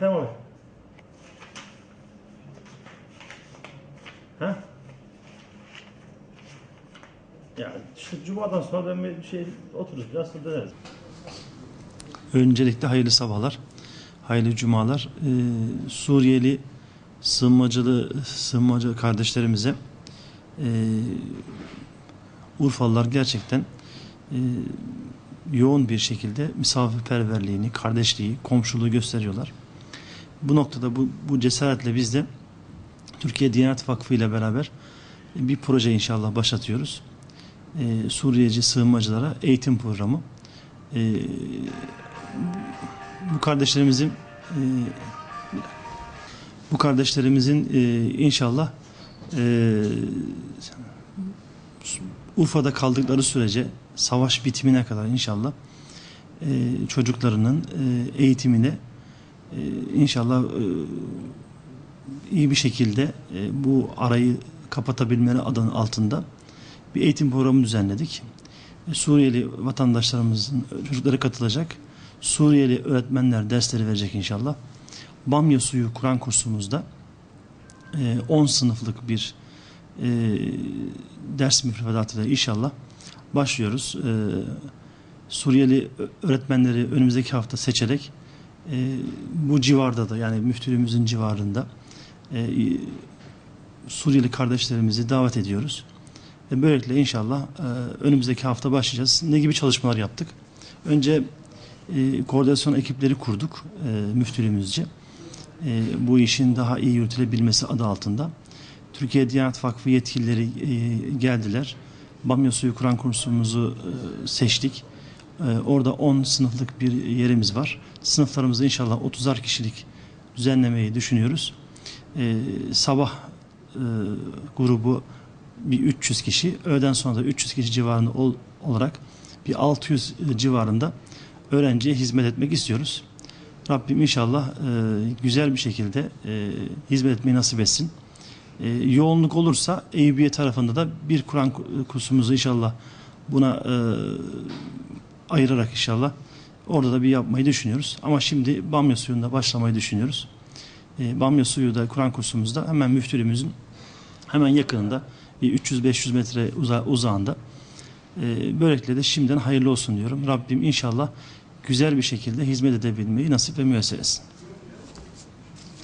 Tamam. Ha? Ya şu cumadan sonra ben bir şey otururuz biraz da döneriz. Öncelikle hayırlı sabahlar, hayırlı cumalar. Ee, Suriyeli sığınmacılı sığınmacı kardeşlerimize e, Urfalılar gerçekten e, yoğun bir şekilde misafirperverliğini, kardeşliği, komşuluğu gösteriyorlar. Bu noktada bu, bu cesaretle biz de Türkiye Diyanet Vakfı ile beraber bir proje inşallah başlatıyoruz. Ee, Suriyeci sığınmacılara eğitim programı. Ee, bu kardeşlerimizin e, bu kardeşlerimizin e, inşallah e, Urfa'da kaldıkları sürece savaş bitimine kadar inşallah e, çocuklarının e, eğitimine e, inşallah e, iyi bir şekilde e, bu arayı kapatabilmeleri adının altında bir eğitim programı düzenledik. E, Suriyeli vatandaşlarımızın çocukları katılacak. Suriyeli öğretmenler dersleri verecek inşallah. Bamya suyu Kur'an kursumuzda e, 10 sınıflık bir e, ders müfredatıyla inşallah başlıyoruz. E, Suriyeli öğretmenleri önümüzdeki hafta seçerek e, bu civarda da yani müftülüğümüzün civarında e, Suriyeli kardeşlerimizi davet ediyoruz. Ve böylelikle inşallah e, önümüzdeki hafta başlayacağız. Ne gibi çalışmalar yaptık? Önce e, koordinasyon ekipleri kurduk e, müftülüğümüzce. E, bu işin daha iyi yürütülebilmesi adı altında. Türkiye Diyanet Vakfı yetkilileri e, geldiler. Bamya Suyu Kur'an kursumuzu e, seçtik. E, orada 10 sınıflık bir yerimiz var. Sınıflarımızda inşallah 30'ar kişilik düzenlemeyi düşünüyoruz. E, sabah e, grubu bir 300 kişi, öğleden sonra da 300 kişi civarında ol, olarak bir 600 civarında öğrenciye hizmet etmek istiyoruz. Rabbim inşallah e, güzel bir şekilde e, hizmet etmeyi nasip etsin. E, yoğunluk olursa Eyüpiye tarafında da bir Kur'an kursumuzu inşallah buna e, ayırarak inşallah orada da bir yapmayı düşünüyoruz. Ama şimdi Bamya suyunda başlamayı düşünüyoruz. E, Bamya suyu da Kur'an kursumuzda hemen müftülüğümüzün hemen yakınında bir 300-500 metre uza, uzağında. E, böylelikle de şimdiden hayırlı olsun diyorum. Rabbim inşallah güzel bir şekilde hizmet edebilmeyi nasip ve müyesser etsin.